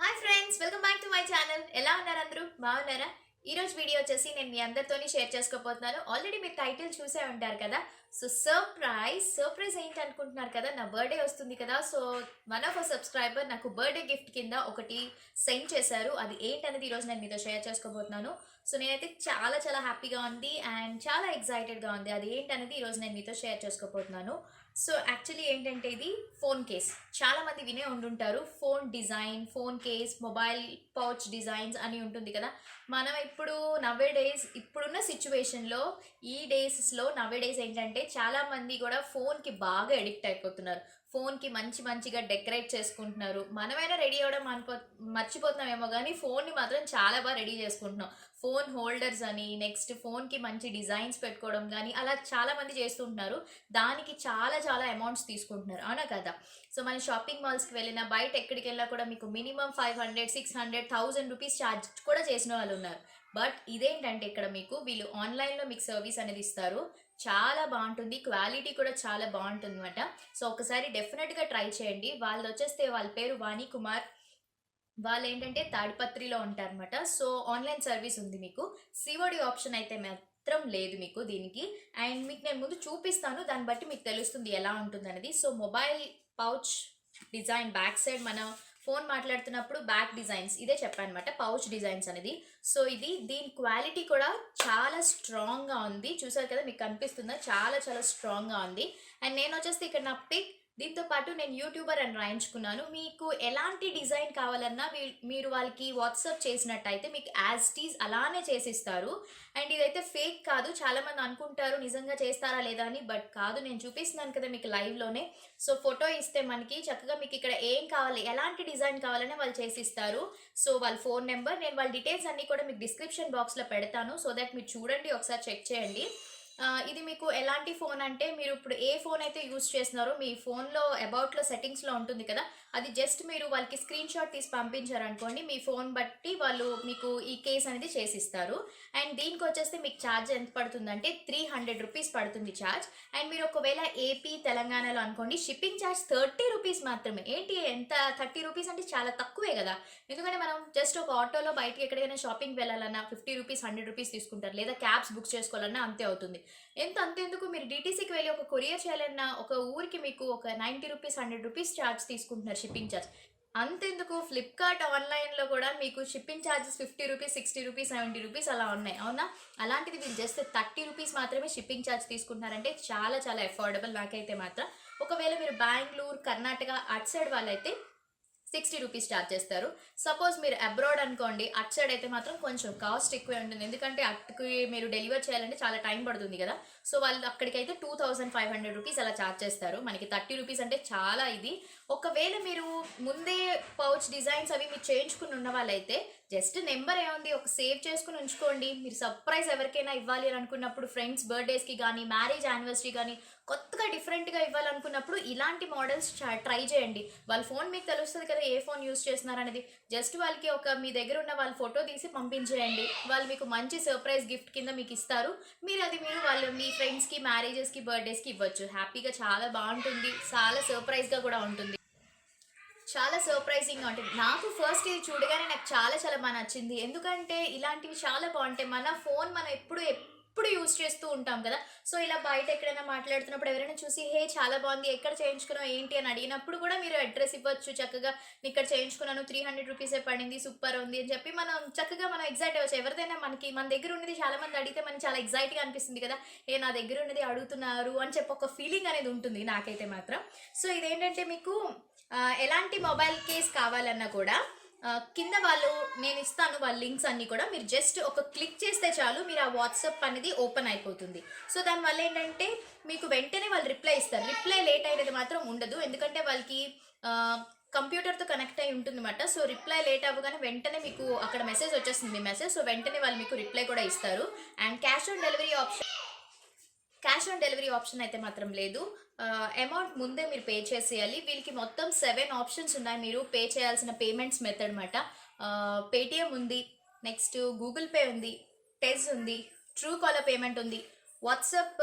Hi friends welcome back to my channel ఎలా ఉన్నారు అందరూ? బాగున్నారా? ఈ రోజు వీడియో వచ్చేసి నేను మీ అందరితోని షేర్ చేసుకోబోతున్నాను. ఆల్రెడీ మీరు టైటిల్ చూసే ఉంటారు కదా? సో సర్ప్రైజ్ సర్ప్రైజ్ ఏంటి అనుకుంటున్నారు కదా? నా బర్త్డే వస్తుంది కదా. So one of a subscriber నాకు బర్త్డే గిఫ్ట్ కింద ఒకటి సెండ్ చేశారు. అది ఏంటనేది ఈరోజు నేను మీతో షేర్ చేసుకోబోతున్నాను. సో నేనైతే చాలా చాలా హ్యాపీగా ఉంది అండ్ చాలా ఎక్సైటెడ్గా ఉంది. అది ఏంటనేది ఈరోజు నేను మీతో షేర్ చేసుకోబోతున్నాను. సో యాక్చువల్లీ ఏంటంటే ఇది ఫోన్ కేస్. చాలా మంది వినే ఉండుంటారు phone design phone case mobile pouch designs అని ఉంటుంది కదా. మనం ఇప్పుడు నవే డేస్ ఇప్పుడున్న సిచ్యువేషన్లో ఈ డేస్లో నవే డేస్ ఏంటంటే చాలామంది కూడా ఫోన్కి బాగా ఎడిక్ట్ అయిపోతున్నారు. ఫోన్కి మంచి మంచిగా డెకరేట్ చేసుకుంటున్నారు. మనమైనా రెడీ అవ్వడం అనుకో మర్చిపోతున్నామేమో కానీ ఫోన్ని మాత్రం చాలా బాగా రెడీ చేసుకుంటున్నాం. ఫోన్ హోల్డర్స్ అని నెక్స్ట్ ఫోన్కి మంచి డిజైన్స్ పెట్టుకోవడం కానీ అలా చాలామంది చేస్తుంటున్నారు. దానికి చాలా చాలా అమౌంట్స్ తీసుకుంటున్నారు. అవునా కదా? సో మన షాపింగ్ మాల్స్కి వెళ్ళినా బయట ఎక్కడికి వెళ్ళినా కూడా మీకు minimum five hundred six hundred thousand rupees charge కూడా చేసిన వాళ్ళు ఉన్నారు. బట్ ఇదేంటంటే ఇక్కడ మీకు వీళ్ళు ఆన్లైన్లో మీకు సర్వీస్ అనేది ఇస్తారు. చాలా బాగుంటుంది. క్వాలిటీ కూడా చాలా బాగుంటుంది అనమాట సో ఒకసారి డెఫినెట్గా ట్రై చేయండి. వాళ్ళు వచ్చేస్తే వాళ్ళ పేరు వాణి కుమార్ వాళ్ళు ఏంటంటే తాడిపత్రిలో ఉంటారనమాట సో ఆన్లైన్ సర్వీస్ ఉంది మీకు. సిఓడి ఆప్షన్ అయితే మాత్రం లేదు మీకు దీనికి. అండ్ మీకు నేను ముందు చూపిస్తాను. దాన్ని బట్టి మీకు తెలుస్తుంది ఎలా ఉంటుంది అనేది so mobile pouch design back side మన ఫోన్ మాట్లాడుతున్నప్పుడు బ్యాక్ డిజైన్స్ ఇదే చెప్పాను అనమాట పౌచ్ డిజైన్స్ అనేది. సో ఇది దీని క్వాలిటీ కూడా చాలా స్ట్రాంగ్గా ఉంది. చూసారు కదా మీకు కనిపిస్తుందా? చాలా చాలా స్ట్రాంగ్గా ఉంది. అండ్ నేను వచ్చేసి ఇక్కడ నా పిక్ దీంతో పాటు నేను యూట్యూబర్ అని రాయించుకున్నాను. మీకు ఎలాంటి డిజైన్ కావాలన్నా మీరు వాళ్ళకి వాట్సాప్ చేసినట్టయితే మీకు యాజ్ టీజ్ అలానే చేసిస్తారు. అండ్ ఇదైతే ఫేక్ కాదు. చాలామంది అనుకుంటారు నిజంగా చేస్తారా లేదా అని బట్ కాదు. నేను చూపిస్తున్నాను కదా మీకు లైవ్లోనే సో ఫోటో ఇస్తే మనకి చక్కగా మీకు ఇక్కడ ఏం కావాలి ఎలాంటి డిజైన్ కావాలనే వాళ్ళు చేసిస్తారు. సో వాళ్ళ ఫోన్ నెంబర్ నేను వాళ్ళ డీటెయిల్స్ అన్నీ కూడా మీకు డిస్క్రిప్షన్ బాక్స్లో పెడతాను. సో దట్ మీరు చూడండి ఒకసారి చెక్ చేయండి. ఇది మీకు ఎలాంటి ఫోన్ అంటే మీరు ఇప్పుడు ఏ ఫోన్ అయితే యూస్ చేస్తున్నారో మీ ఫోన్లో అబౌట్లో సెట్టింగ్స్లో ఉంటుంది కదా అది జస్ట్ మీరు వాళ్ళకి స్క్రీన్ షాట్ తీసి పంపించారనుకోండి మీ ఫోన్ బట్టి వాళ్ళు మీకు ఈ కేస్ అనేది చేసిస్తారు. అండ్ దీనికి వచ్చేస్తే మీకు ఛార్జ్ ఎంత పడుతుందంటే త్రీ హండ్రెడ్ రూపీస్ పడుతుంది ఛార్జ్. అండ్ మీరు ఒకవేళ ఏపీ తెలంగాణలో అనుకోండి షిప్పింగ్ ఛార్జ్ థర్టీ రూపీస్ మాత్రమే. ఏంటి ఎంత థర్టీ రూపీస్ అంటే చాలా తక్కువే కదా. ఎందుకంటే మనం జస్ట్ ఒక ఆటోలో బయటకి ఎక్కడికైనా షాపింగ్ వెళ్ళాలన్నా ఫిఫ్టీ రూపీస్ హండ్రెడ్ రూపీస్ తీసుకుంటారు. లేదా క్యాబ్స్ బుక్ చేసుకోవాలన్నా అంతే అవుతుంది. ఎంత అంతెందుకు? మీరు డీటీసీకి వెళ్ళి ఒక కొరియర్ చేయాలన్నా ఒక ఊరికి మీకు ఒక ninety rupees hundred rupees charge తీసుకుంటున్నారు షిప్పింగ్ ఛార్జ్. అంతెందుకు? ఫ్లిప్కార్ట్ ఆన్లైన్లో కూడా మీకు shipping charges fifty rupees sixty rupees seventy rupees అలా ఉన్నాయి. అవునా? అలాంటిది వీళ్ళు జస్ట్ థర్టీ రూపీస్ మాత్రమే షిప్పింగ్ ఛార్జ్ తీసుకుంటున్నారంటే చాలా చాలా అఫోర్డబుల్ నాకైతే మాత్రం. ఒకవేళ మీరు బెంగళూరు కర్ణాటక అటు సైడ్ వాళ్ళైతే సిక్స్టీ రూపీస్ ఛార్జ్ చేస్తారు. సపోజ్ మీరు అబ్రాడ్ అనుకోండి అటు సైడ్ అయితే మాత్రం కొంచెం కాస్ట్ ఎక్కువే ఉంటుంది. ఎందుకంటే అటుకి మీరు డెలివర్ చేయాలంటే చాలా టైం పడుతుంది కదా. సో వాళ్ళు అక్కడికైతే two thousand five hundred rupees అలా ఛార్జ్ చేస్తారు. మనకి థర్టీ రూపీస్ అంటే చాలా ఇది. ఒకవేళ మీరు ముందే పౌచ్ డిజైన్స్ అవి మీరు చేయించుకుని ఉన్న వాళ్ళైతే జస్ట్ నెంబర్ ఏముంది? ఒక సేవ్ చేసుకుని ఉంచుకోండి. మీరు సర్ప్రైజ్ ఎవరికైనా ఇవ్వాలి అని అనుకున్నప్పుడు ఫ్రెండ్స్ బర్త్డేస్కి కానీ మ్యారేజ్ యానివర్సరీ కానీ కొత్తగా డిఫరెంట్గా ఇవ్వాలనుకున్నప్పుడు ఇలాంటి మోడల్స్ ట్రై చేయండి. వాళ్ళ ఫోన్ మీకు తెలుస్తుంది కదా ఏ ఫోన్ యూస్ చేస్తున్నారు అనేది జస్ట్ వాళ్ళకి ఒక మీ దగ్గర ఉన్న వాళ్ళ ఫోటో తీసి పంపించేయండి. వాళ్ళు మీకు మంచి సర్ప్రైజ్ గిఫ్ట్ కింద మీకు ఇస్తారు. మీరు అది మీరు వాళ్ళు మీ ఫ్రెండ్స్కి మ్యారేజెస్కి బర్త్డేస్కి ఇవ్వచ్చు. హ్యాపీగా చాలా బాగుంటుంది. చాలా సర్ప్రైజ్గా కూడా ఉంటుంది. చాలా సర్ప్రైజింగ్గా ఉంటుంది. నాకు ఫస్ట్ ఇది చూడగానే నాకు చాలా చాలా బాగా నచ్చింది. ఎందుకంటే ఇలాంటివి చాలా బాగుంటాయి. మన ఫోన్ మనం ఎప్పుడు ఎప్పుడు యూజ్ చేస్తూ ఉంటాం కదా. సో ఇలా బయట ఎక్కడైనా మాట్లాడుతున్నప్పుడు ఎవరైనా చూసి హే చాలా బాగుంది ఎక్కడ చేయించుకున్నావు ఏంటి? అని అడిగినప్పుడు కూడా మీరు అడ్రస్ ఇవ్వచ్చు. చక్కగా "నేను ఇక్కడ చేయించుకున్నాను త్రీ హండ్రెడ్ రూపీసే పడింది సూపర్ ఉంది అని చెప్పి మనం చక్కగా మనం ఎగ్జైట్ అవ్వచ్చు. ఎవరిదైనా మనకి మన దగ్గర ఉన్నది చాలా మంది అడిగితే మనకి చాలా ఎగ్జైట్గా అనిపిస్తుంది కదా. ఏ నా దగ్గర ఉన్నది అడుగుతున్నారు అని చెప్పి ఒక ఫీలింగ్ అనేది ఉంటుంది నాకైతే మాత్రం. సో ఇదేంటంటే మీకు ఎలాంటి మొబైల్ కేస్ కావాలన్నా కూడా కింద వాళ్ళు నేను ఇస్తాను వాళ్ళ లింక్స్ అన్నీ కూడా. మీరు జస్ట్ ఒక క్లిక్ చేస్తే చాలు మీరు ఆ వాట్సాప్ అనేది ఓపెన్ అయిపోతుంది. సో దానివల్ల ఏంటంటే మీకు వెంటనే వాళ్ళు రిప్లై ఇస్తారు. రిప్లై లేట్ అయ్యేది మాత్రం ఉండదు. ఎందుకంటే వాళ్ళకి కంప్యూటర్తో కనెక్ట్ అయి ఉంటుంది అన్నమాట సో రిప్లై లేట్ అవ్వగానే వెంటనే మీకు అక్కడ మెసేజ్ వచ్చేస్తుంది మీ మెసేజ్. సో వెంటనే వాళ్ళు మీకు రిప్లై కూడా ఇస్తారు. And cash on delivery option cash on delivery option అయితే మాత్రం లేదు. అమౌంట్ ముందే మీరు పే చేసేయాలి. వీళ్ళకి మొత్తం సెవెన్ ఆప్షన్స్ ఉన్నాయి. మీరు పే చేయాల్సిన పేమెంట్స్ మెథడ్ అనమాట పేటిఎం ఉంది నెక్స్ట్ గూగుల్ పే ఉంది టెజ్ ఉంది ట్రూ కాలర్ పేమెంట్ ఉంది వాట్సాప్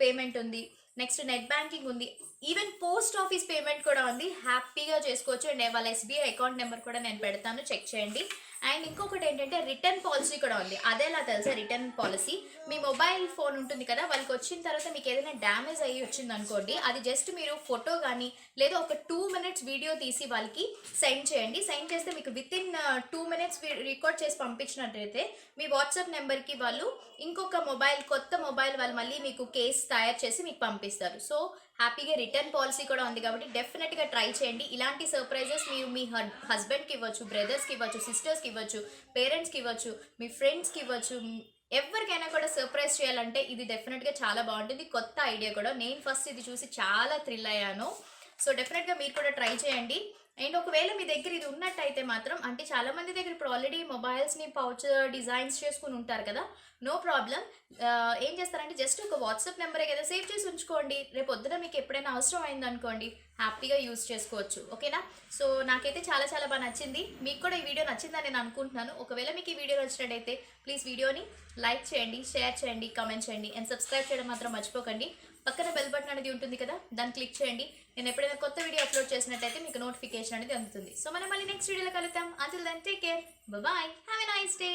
పేమెంట్ ఉంది నెక్స్ట్ నెట్ బ్యాంకింగ్ ఉంది. ఈవెన్ పోస్ట్ ఆఫీస్ పేమెంట్ కూడా ఉంది. హ్యాపీగా చేసుకోవచ్చు. అండ్ వాళ్ళ ఎస్బీఐ అకౌంట్ నెంబర్ కూడా నేను పెడతాను. చెక్ చేయండి. అండ్ ఇంకొకటి ఏంటంటే రిటర్న్ పాలసీ కూడా ఉంది. అదేలా తెలుసా రిటర్న్ పాలసీ. మీ మొబైల్ ఫోన్ ఉంటుంది కదా వాళ్ళకి వచ్చిన తర్వాత మీకు ఏదైనా డ్యామేజ్ అయ్యి వచ్చింది అనుకోండి అది జస్ట్ మీరు ఫోటో కానీ లేదా ఒక టూ మినిట్స్ వీడియో తీసి వాళ్ళకి సెండ్ చేయండి. సెండ్ చేస్తే మీకు within two minutes record చేసి పంపించినట్టయితే మీ వాట్సాప్ నెంబర్కి వాళ్ళు ఇంకొక మొబైల్ కొత్త మొబైల్ వాళ్ళు మళ్ళీ మీకు కేస్ తయారు చేసి మీకు పంపిస్తారు. సో హ్యాపీగా రిటర్న్ పాలసీ కూడా ఉంది కాబట్టి డెఫినెట్గా ట్రై చేయండి. ఇలాంటి సర్ప్రైజెస్ మీరు మీ హస్బెండ్కి ఇవ్వచ్చు బ్రదర్స్కి ఇవ్వచ్చు సిస్టర్స్కి ఇవ్వచ్చు పేరెంట్స్కి ఇవ్వచ్చు మీ ఫ్రెండ్స్కి ఇవ్వచ్చు ఎవరికైనా కూడా సర్ప్రైజ్ చేయాలంటే ఇది డెఫినెట్గా చాలా బాగుంటుంది. కొత్త ఐడియా కూడా. నేను ఫస్ట్ ఇది చూసి చాలా థ్రిల్ అయ్యాను. సో డెఫినెట్గా మీరు కూడా ట్రై చేయండి. అండ్ ఒకవేళ మీ దగ్గర ఇది ఉన్నట్టయితే మాత్రం అంటే చాలా మంది దగ్గర ఇప్పుడు ఆల్రెడీ మొబైల్స్ని పౌచ్ డిజైన్స్ చేసుకుని ఉంటారు కదా నో ప్రాబ్లం ఏం చేస్తారంటే జస్ట్ ఒక వాట్సాప్ నెంబరే కదా సేవ్ చేసి ఉంచుకోండి. రేపు పొద్దున మీకు ఎప్పుడైనా అవసరం అయిందనుకోండి హ్యాపీగా యూజ్ చేసుకోవచ్చు. ఓకేనా? సో నాకైతే చాలా చాలా బాగా నచ్చింది. మీకు కూడా ఈ వీడియో నచ్చిందని నేను అనుకుంటున్నాను. ఒకవేళ మీకు ఈ వీడియో నచ్చినట్టయితే ప్లీజ్ వీడియోని లైక్ చేయండి షేర్ చేయండి కామెంట్ చేయండి అండ్ సబ్స్క్రైబ్ చేయడం మాత్రం మర్చిపోకండి. పక్కన బెల్ బటన్ అనేది ఉంటుంది కదా దాన్ని క్లిక్ చేయండి. నేను ఎప్పుడైనా కొత్త వీడియో అప్లోడ్ చేసినట్టయితే మీకు నోటిఫికేషన్ అనేది అందుతుంది. సో మనం మళ్ళీ నెక్స్ట్ వీడియోలో కలుద్దాం. Until then take care bye have a nice day